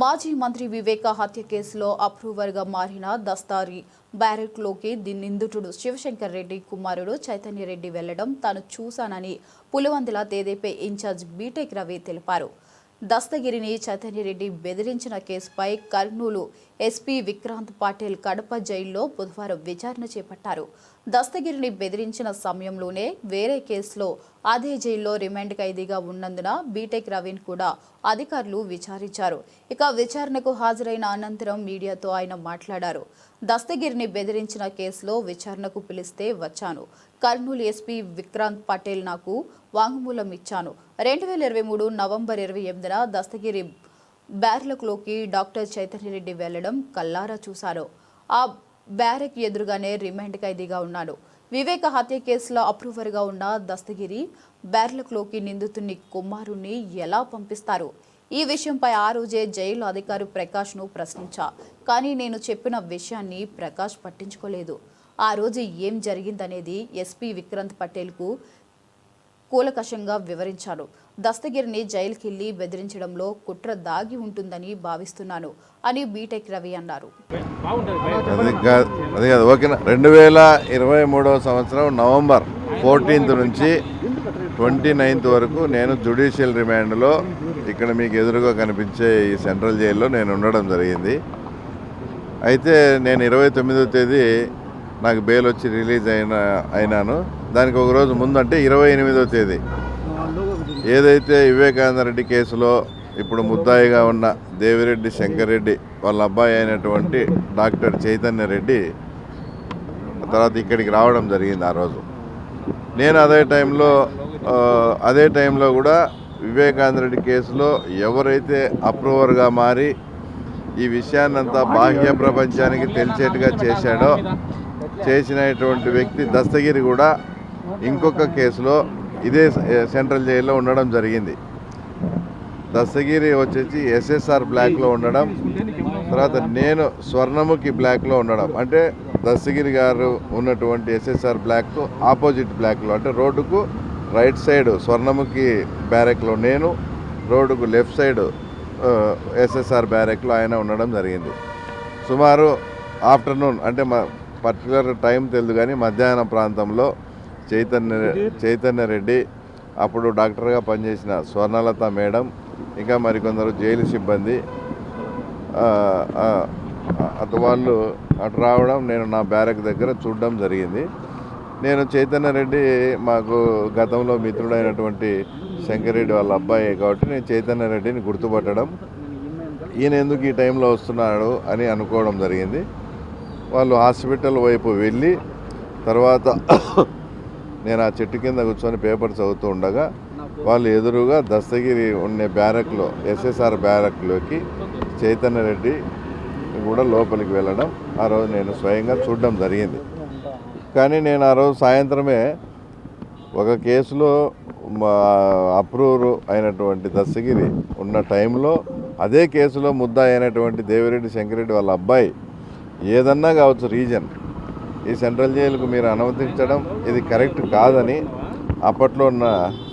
మాజీ మంత్రి వివేక హత్య కేసులో అప్రూవర్గా మారిన దస్తారి బ్యారెక్లోకి ది నిందితుడు శివశంకర్ రెడ్డి కుమారుడు చైతన్య రెడ్డి వెళ్ళడం తాను చూశానని పులివందుల తేదేపే ఇన్ఛార్జ్ బీటెక్ రవి తెలిపారు. దస్తగిరిని చైతన్యరెడ్డి బెదిరించిన కేసుపై కర్నూలు ఎస్పీ విక్రాంత్ పాటిల్ కడప జైల్లో బుధవారం విచారణ చేపట్టారు. దస్తగిరిని బెదిరించిన సమయంలోనే వేరే కేసులో అదే జైల్లో రిమాండ్ ఖైదీగా ఉన్నందున బీటెక్ రవీన్ కూడా అధికారులు విచారించారు. ఇక విచారణకు హాజరైన అనంతరం మీడియాతో ఆయన మాట్లాడారు. దస్తగిరిని బెదిరించిన కేసులో విచారణకు పిలిస్తే వచ్చాను. కర్నూలు ఎస్పీ విక్రాంత్ పటేల్ నాకు వాంగ్మూలం ఇచ్చాను. రెండు వేల ఇరవై మూడు నవంబర్ ఇరవై ఎనిమిదిన దస్తగిరి బ్యారక్లోకి డాక్టర్ చైతన్యరెడ్డి వెళ్ళడం కల్లారా చూశారు ఆ బ్యారెక్ ఎదురుగానే రిమాండ్ ఖైదీగా ఉన్నాను. వివేక హత్య కేసులో అప్రూవర్గా ఉన్న దస్తగిరి బ్యారక్లోకి నిందితుని కుమారుణ్ణి ఎలా పంపిస్తారు? ఈ విషయంపై ఆ రోజే జైలు అధికారి ప్రకాష్ను ప్రశ్నించా. కానీ నేను చెప్పిన విషయాన్ని ప్రకాష్ పట్టించుకోలేదు. ఆ రోజు ఏం జరిగిందనేది ఎస్పీ విక్రాంత్ పటేల్కు కూలకషంగా వివరించారు. దస్తగిరిని జైలుకెళ్ళి బెదిరించడంలో కుట్ర దాగి ఉంటుందని భావిస్తున్నాను అని బీటెక్ రవి అన్నారు. కాదు ఓకేనా? రెండు వేల ఇరవై మూడవ సంవత్సరం నవంబర్ ఫోర్టీన్త్ నుంచి ట్వంటీ నైన్త్ వరకు నేను జుడిషియల్ రిమాండ్లో ఇక్కడ మీకు ఎదురుగా కనిపించే ఈ సెంట్రల్ జైల్లో నేను ఉండడం జరిగింది. అయితే నేను ఇరవై తొమ్మిదో తేదీ నాకు బెయిల్ వచ్చి రిలీజ్ అయిన అయినాను. దానికి ఒక రోజు ముందంటే ఇరవై ఎనిమిదో తేదీ. ఏదైతే వివేకానంద రెడ్డి కేసులో ఇప్పుడు ముద్దాయిగా ఉన్న దేవిరెడ్డి శంకర్రెడ్డి వాళ్ళ అబ్బాయి అయినటువంటి డాక్టర్ చైతన్య రెడ్డి తర్వాత ఇక్కడికి రావడం జరిగింది ఆ రోజు. నేను అదే టైంలో అదే టైంలో కూడా వివేకానంద రెడ్డి కేసులో ఎవరైతే అప్రూవర్గా మారి ఈ విషయాన్నంతా బాహ్య ప్రపంచానికి తెలిసేట్టుగా చేశాడో చేసినటువంటి వ్యక్తి దస్తగిరి కూడా ఇంకొక కేసులో ఇదే సెంట్రల్ జైల్లో ఉండడం జరిగింది. దస్తగిరి వచ్చేసి ఎస్ఎస్ఆర్ బ్లాక్లో ఉండడం తర్వాత నేను స్వర్ణముఖి బ్లాక్లో ఉండడం. అంటే దస్తగిరి గారు ఉన్నటువంటి ఎస్ఎస్ఆర్ బ్లాక్ ఆపోజిట్ బ్లాక్లో అంటే రోడ్డుకు రైట్ సైడ్ స్వర్ణముఖి బ్యారెక్లో నేను రోడ్డుకు లెఫ్ట్ సైడ్ ఎస్ఎస్ఆర్ బ్యారెక్లో ఆయన ఉండడం జరిగింది. సుమారు ఆఫ్టర్నూన్ అంటే మా పర్టికులర్ టైం తెలియదు కానీ మధ్యాహ్నం ప్రాంతంలో చైతన్య చైతన్య రెడ్డి అప్పుడు డాక్టర్గా పనిచేసిన స్వర్ణలత మేడం ఇంకా మరికొందరు జైలు సిబ్బంది. అటు వాళ్ళు అటు రావడం నేను నా బ్యారక్ దగ్గర చూడడం జరిగింది. నేను చైతన్య రెడ్డి మాకు గతంలో మిత్రుడైనటువంటి శంకరెడ్డి వాళ్ళ అబ్బాయి కాబట్టి నేను చైతన్య రెడ్డిని గుర్తుపట్టడం. ఈయన ఎందుకు ఈ టైంలో వస్తున్నాడు అని అనుకోవడం జరిగింది. వాళ్ళు హాస్పిటల్ వైపు వెళ్ళి తర్వాత నేను ఆ చెట్టు కింద కూర్చొని పేపర్ చదువుతూ ఉండగా వాళ్ళు ఎదురుగా దస్తగిరి ఉండే బ్యారక్లో ఎస్ఎస్ఆర్ బ్యారక్లోకి చైతన్య రెడ్డి కూడా లోపలికి వెళ్ళడం. ఆ రోజు నేను స్వయంగా చూడడం జరిగింది. కానీ నేను ఆ రోజు సాయంత్రమే ఒక కేసులో మా అప్రూవర్ అయినటువంటి దస్తగిరి ఉన్న టైంలో అదే కేసులో ముద్ద అయినటువంటి దేవిరెడ్డి శంకరెడ్డి వాళ్ళ అబ్బాయి ఏదన్నా కావచ్చు రీజన్. ఈ సెంట్రల్ జైలుకు మీరు అనుమతించడం ఇది కరెక్ట్ కాదని అప్పట్లో ఉన్న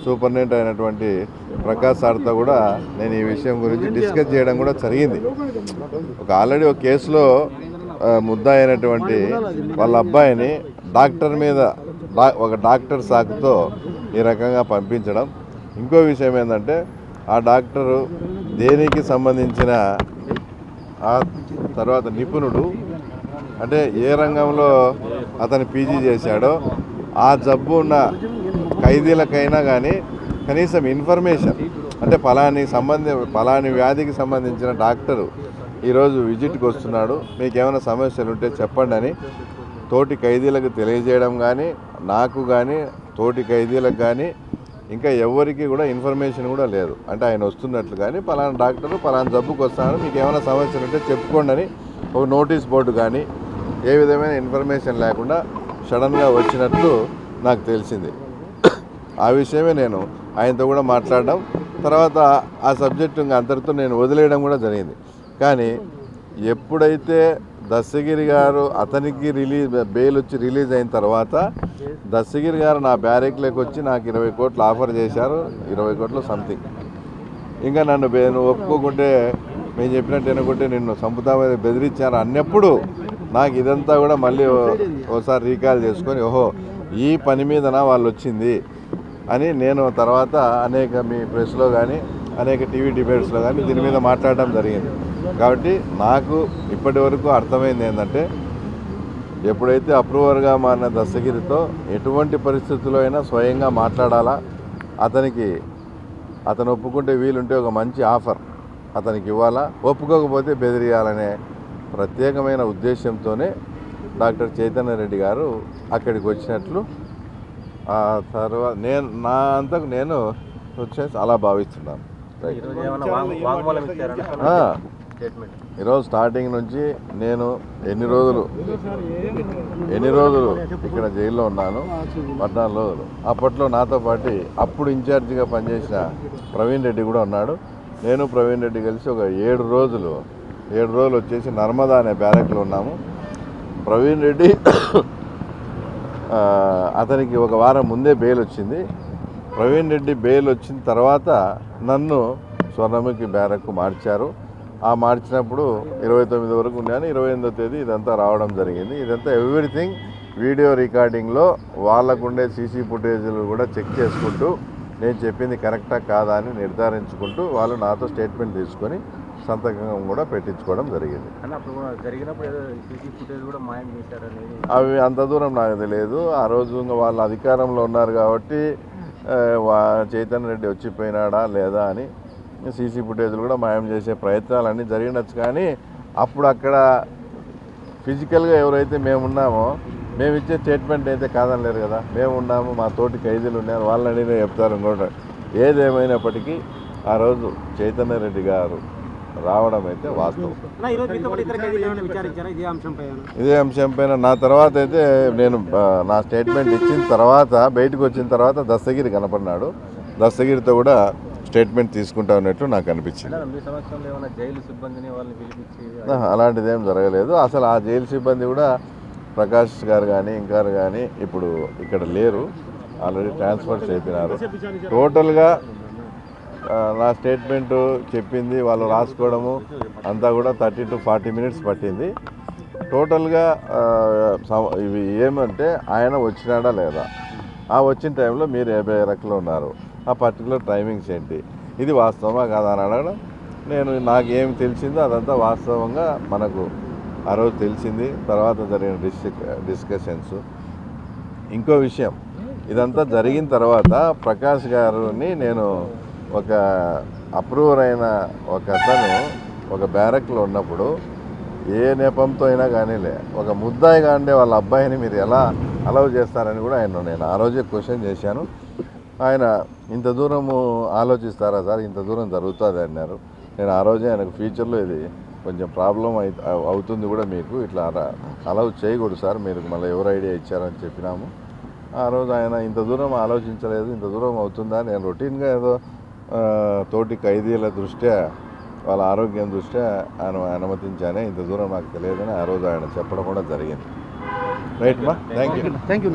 సూపరింటెండెంట్ అయినటువంటి ప్రకాష్ సార్తో కూడా నేను ఈ విషయం గురించి డిస్కస్ చేయడం కూడా జరిగింది. ఒక ఆల్రెడీ ఒక కేసులో ముద్దా ముద్ద అయినటువంటి వాళ్ళ అబ్బాయిని డాక్టర్ మీద ఒక డాక్టర్ సాకుతో ఈ రకంగా పంపించడం. ఇంకో విషయం ఏంటంటే ఆ డాక్టరు దేనికి సంబంధించిన ఆ తర్వాత నిపుణుడు అంటే ఏ రంగంలో అతను పీజీ చేశాడో ఆ జబ్బు ఉన్న ఖైదీలకైనా కానీ కనీసం ఇన్ఫర్మేషన్ అంటే ఫలాని సంబంధి ఫలాని వ్యాధికి సంబంధించిన డాక్టరు ఈరోజు విజిట్కి వస్తున్నాడు మీకు ఏమైనా సమస్యలు ఉంటే చెప్పండి అని తోటి ఖైదీలకు తెలియజేయడం కానీ నాకు కానీ తోటి ఖైదీలకు కానీ ఇంకా ఎవరికి కూడా ఇన్ఫర్మేషన్ కూడా లేదు. అంటే ఆయన వస్తున్నట్లు కానీ పలానా డాక్టరు పలానా జబ్బుకు వస్తున్నాడు మీకు ఏమైనా సమస్యలు ఉంటే చెప్పుకోండి అని ఒక నోటీస్ బోర్డు కానీ ఏ విధమైన ఇన్ఫర్మేషన్ లేకుండా సడన్గా వచ్చినట్లు నాకు తెలిసింది. ఆ విషయమే నేను ఆయనతో కూడా మాట్లాడడం తర్వాత ఆ సబ్జెక్టు ఇంకా అందరితో నేను వదిలేయడం కూడా జరిగింది. కానీ ఎప్పుడైతే దస్తగిరి గారు అతనికి రిలీజ్ బెయిల్ వచ్చి రిలీజ్ అయిన తర్వాత దస్తగిరి గారు నా బ్యారెక్లోకి వచ్చి నాకు ఇరవై కోట్లు ఆఫర్ చేశారు ఇరవై కోట్లు సంథింగ్. ఇంకా నన్ను నువ్వు ఒప్పుకోకుంటే మేము చెప్పినట్టు వినకుంటే నిన్ను సంపుతామని బెదిరించారు అన్నప్పుడు నాకు ఇదంతా కూడా మళ్ళీ ఒకసారి రీకాల్ చేసుకొని ఓహో ఈ పని మీదన వాళ్ళు వచ్చింది అని నేను తర్వాత అనేక మీ ప్రెస్లో కానీ అనేక టీవీ డిబేట్స్లో కానీ దీని మీద మాట్లాడడం జరిగింది. కాబట్టి నాకు ఇప్పటి వరకు అర్థమైంది ఏంటంటే ఎప్పుడైతే అప్రూవర్గా మారిన దస్తగిరితో ఎటువంటి పరిస్థితుల్లో అయినా స్వయంగా మాట్లాడాలా? అతనికి అతను ఒప్పుకుంటే వీలుంటే ఒక మంచి ఆఫర్ అతనికి ఇవ్వాలా? ఒప్పుకోకపోతే బెదిరియాలనే ప్రత్యేకమైన ఉద్దేశంతోనే డాక్టర్ చైతన్య రెడ్డి గారు అక్కడికి వచ్చినట్లు ఆ తర్వాత నేను నా అంతకు నేను వచ్చేసి అలా భావిస్తున్నాను. ఈరోజు స్టార్టింగ్ నుంచి నేను ఎన్ని రోజులు ఎన్ని రోజులు ఇక్కడ జైల్లో ఉన్నాను? పద్నాలుగు రోజులు. అప్పట్లో నాతో పాటు అప్పుడు ఇన్ఛార్జిగా పనిచేసిన ప్రవీణ్ రెడ్డి కూడా ఉన్నాడు. నేను ప్రవీణ్ రెడ్డి కలిసి ఒక ఏడు రోజులు ఏడు రోజులు వచ్చేసి నర్మదా అనే బ్యారెక్లో ఉన్నాము. ప్రవీణ్ రెడ్డి అతనికి ఒక వారం ముందే బెయిల్ వచ్చింది. ప్రవీణ్ రెడ్డి బెయిల్ వచ్చిన తర్వాత నన్ను స్వర్ణముఖి బ్యారక్కు మార్చారు. ఆ మార్చినప్పుడు ఇరవై తొమ్మిది వరకు ఉన్నాను ఇరవై ఎనిమిదో తేదీ ఇదంతా రావడం జరిగింది. ఇదంతా ఎవ్రీథింగ్ వీడియో రికార్డింగ్లో వాళ్ళకుండే సీసీ ఫుటేజీలు కూడా చెక్ చేసుకుంటూ నేను చెప్పింది కరెక్టా కాదా అని నిర్ధారించుకుంటూ వాళ్ళు నాతో స్టేట్మెంట్ తీసుకొని సంతకం కూడా పెట్టించుకోవడం జరిగింది. అవి అంత దూరం నాకు తెలియదు. ఆ రోజు వాళ్ళ అధికారంలో ఉన్నారు కాబట్టి చైతన్య రెడ్డి వచ్చిపోయినాడా లేదా అని సీసీ ఫుటేజ్లు కూడా మాయం చేసే ప్రయత్నాలు అన్నీ జరిగినచ్చు కానీ అప్పుడు అక్కడ ఫిజికల్గా ఎవరైతే మేము ఉన్నామో మేము ఇచ్చే స్టేట్మెంట్ అయితే కాదనలేరు కదా. మేము ఉన్నాము మా తోటి ఖైదీలు ఉన్నారు వాళ్ళని అడిగినా చెప్తారు ఇంకోటి. ఏదేమైనప్పటికీ ఆ రోజు చైతన్య రెడ్డి గారు రావడం అయితే వాస్తవం. ఇదే అంశం పైన. నా తర్వాత అయితే నేను నా స్టేట్మెంట్ ఇచ్చిన తర్వాత బయటకు వచ్చిన తర్వాత దస్తగిరి కనపడినాడు. దస్తగిరితో కూడా స్టేట్మెంట్ తీసుకుంటా ఉన్నట్టు నాకు అనిపించింది. అలాంటిది ఏం జరగలేదు. అసలు ఆ జైలు సిబ్బంది కూడా ప్రకాష్ గారు కానీ ఇంకారు కానీ ఇప్పుడు ఇక్కడ లేరు. ఆల్రెడీ ట్రాన్స్ఫర్ చేపినారు. టోటల్గా నా స్టేట్మెంట్ చెప్పింది వాళ్ళు రాసుకోవడము అంతా కూడా థర్టీ టు ఫార్టీ మినిట్స్ పట్టింది. టోటల్గా ఇవి ఏమంటే ఆయన వచ్చినాడా లేదా? ఆ వచ్చిన టైంలో మీరు ఏ బేరక్లో ఉన్నారు. ఆ పర్టికులర్ టైమింగ్స్ ఏంటి? ఇది వాస్తవమా కాదా అని అడగడం. నేను నాకేం తెలిసిందో అదంతా వాస్తవంగా మనకు ఆ రోజు తెలిసింది. తర్వాత జరిగిన డిస్క డిస్కషన్స్ ఇంకో విషయం ఇదంతా జరిగిన తర్వాత ప్రకాష్ గారిని నేను ఒక అప్రూవర్ అయిన ఒక అతను ఒక బ్యారక్లో ఉన్నప్పుడు ఏ నెపంతో అయినా కానీలే ఒక ముద్దాయిగా ఉండే వాళ్ళ అబ్బాయిని మీరు ఎలా అలౌ చేస్తారని కూడా ఆయన నేను ఆ రోజే క్వశ్చన్ చేశాను. ఆయన ఇంత దూరము ఆలోచిస్తారా సార్? ఇంత దూరం జరుగుతుంది అన్నారు. నేను ఆ రోజే ఆయనకు ఫ్యూచర్లో ఇది కొంచెం ప్రాబ్లం అయి అవుతుంది కూడా మీకు ఇట్లా అలౌ చేయకూడదు సార్ మీరు మళ్ళీ ఎవరు ఐడియా ఇచ్చారని చెప్పినాము. ఆ రోజు ఆయన ఇంత దూరం ఆలోచించలేదు ఇంత దూరం అవుతుందా? నేను రొటీన్గా ఏదో తోటి ఖైదీల దృష్ట్యా వాళ్ళ ఆరోగ్యం దృష్ట్యా ఆయన అనుమతించానే ఇంత దూరం నాకు తెలియదని ఆ రోజు ఆయన చెప్పడం కూడా జరిగింది. రైట్ మా థ్యాంక్ యూ థ్యాంక్ యూ